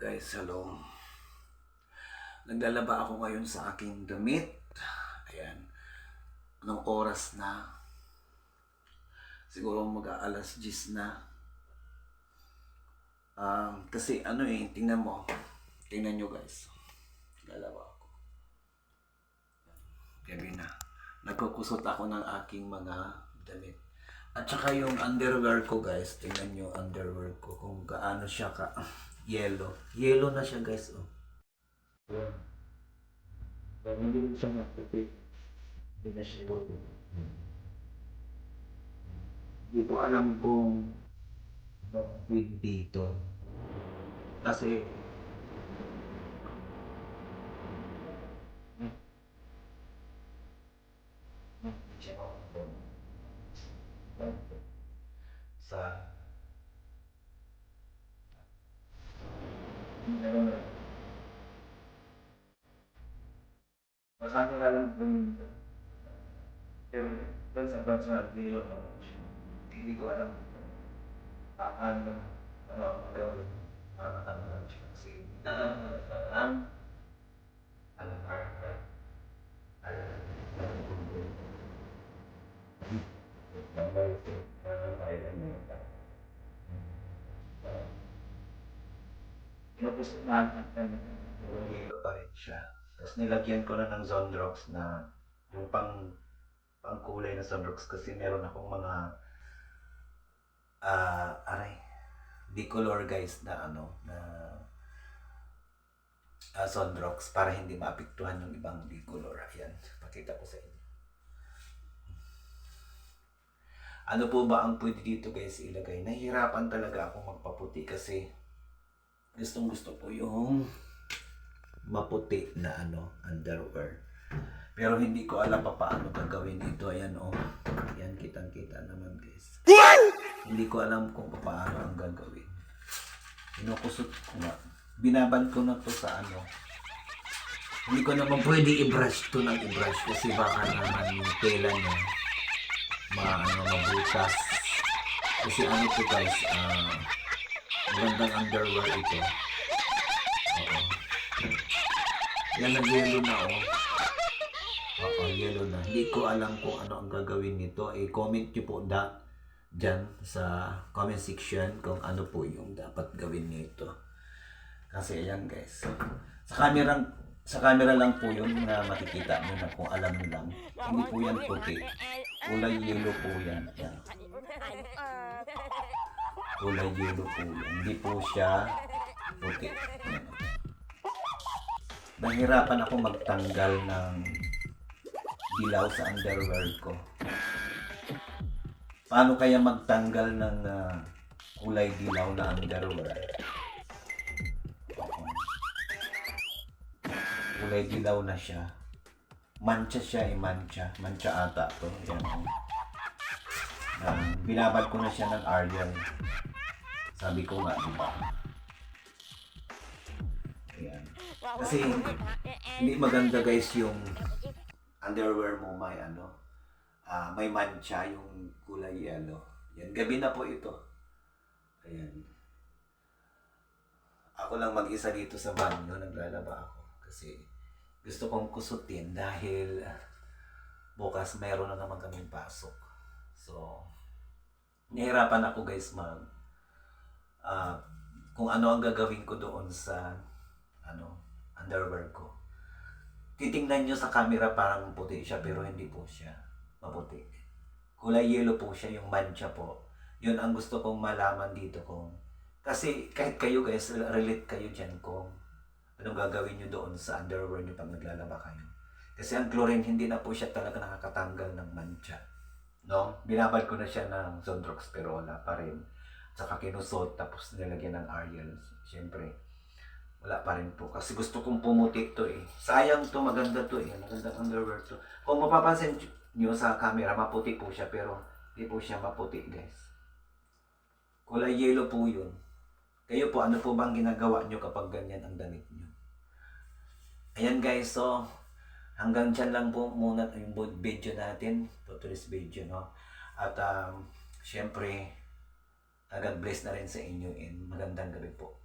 guys, hello. Naglalaba ako ngayon sa aking damit. Ayan. Anong oras na? Siguro mag-aalas 10 na. Um, kasi ano eh, tingnan mo. Tingnan nyo guys. Lalaba ako. Gabi na. Nagkukusot ako ng aking mga damit. At saka yung underwear ko guys, tingnan nyo underwear ko kung gaano siya ka yellow. Yellow na siya guys, oh. Ayan. Hindi siya maputi. Hindi na siya Hindi ko alam kung with dito. Kasi Ka dun. Pero dun sa bansa, hindi hindi ko alam paano ano para ano kasi ang alam Tapos natin pa rin siya. Tapos nilagyan ko na ng Zondrox na yung pang pang kulay na Zondrox kasi meron akong mga ah aray decolor guys na ano na uh, Zondrox para hindi maapektuhan yung ibang decolor. Ayan, pakita ko sa inyo. Ano po ba ang pwede dito guys ilagay? Nahihirapan talaga ako magpaputi kasi gustong gusto ko yung maputi na ano underwear. Pero hindi ko alam pa paano gagawin ito. Ayan oh. Yan kitang kita naman guys. Hindi ko alam kung paano ang gagawin. Kinukusot ko na. Binabad ko na to sa ano. Hindi ko naman pwede i-brush to ng i-brush kasi baka naman yung tela niya ma ano, mabutas. Kasi ano to guys, ah magandang underwear ito. Oo. Yan nag-yellow na oh. Oo, yellow na. Hindi ko alam kung ano ang gagawin nito. I-comment nyo po da dyan sa comment section kung ano po yung dapat gawin nito. Kasi ayan guys. Sa camera sa camera lang po yun na makikita nyo na kung alam nyo lang. Hindi po yan puti. Kulay yellow po yan. Yan. Kulay yellow po yan. Hindi po siya puti. Yan. Nahirapan ako magtanggal ng dilaw sa underwear ko. Paano kaya magtanggal ng ah, kulay dilaw na underwear? Kulay dilaw na siya. Mancha siya eh, mancha. Mancha ata to. Yan. Um, binabad ko na siya ng Ariel. Sabi ko nga, di ba? Ayan. Kasi hindi maganda guys yung underwear mo may ano, ah may mancha yung kulay yellow. Yan, gabi na po ito. Ayan. Ako lang mag-isa dito sa banyo, naglalaba ako. Kasi gusto kong kusutin dahil ah, bukas meron na naman kaming pasok. So, nahirapan ako guys mag ah, kung ano ang gagawin ko doon sa ano underwear ko. Titingnan nyo sa camera parang puti siya pero hindi po siya maputi. Kulay yellow po siya yung mancha po. Yun ang gusto kong malaman dito kung kasi kahit kayo guys relate kayo dyan kung anong gagawin nyo doon sa underwear nyo pag naglalaba kayo. Kasi ang chlorine hindi na po siya talaga nakakatanggal ng mancha. No? Binabad ko na siya ng Zondrox pero wala pa rin. Tsaka kinusot tapos nilagyan ng Ariel. Siyempre, wala pa rin po. Kasi gusto kong pumuti to eh. Sayang to, maganda to eh. Magandang underwear to. Kung mapapansin nyo sa camera, maputi po siya pero hindi po siya maputi guys. Kulay yellow po yun. Kayo po, ano po bang ginagawa nyo kapag ganyan ang damit nyo? Ayan guys, so hanggang dyan lang po muna yung video natin for today's video, no? At um, syempre, God bless na rin sa inyo and magandang gabi po.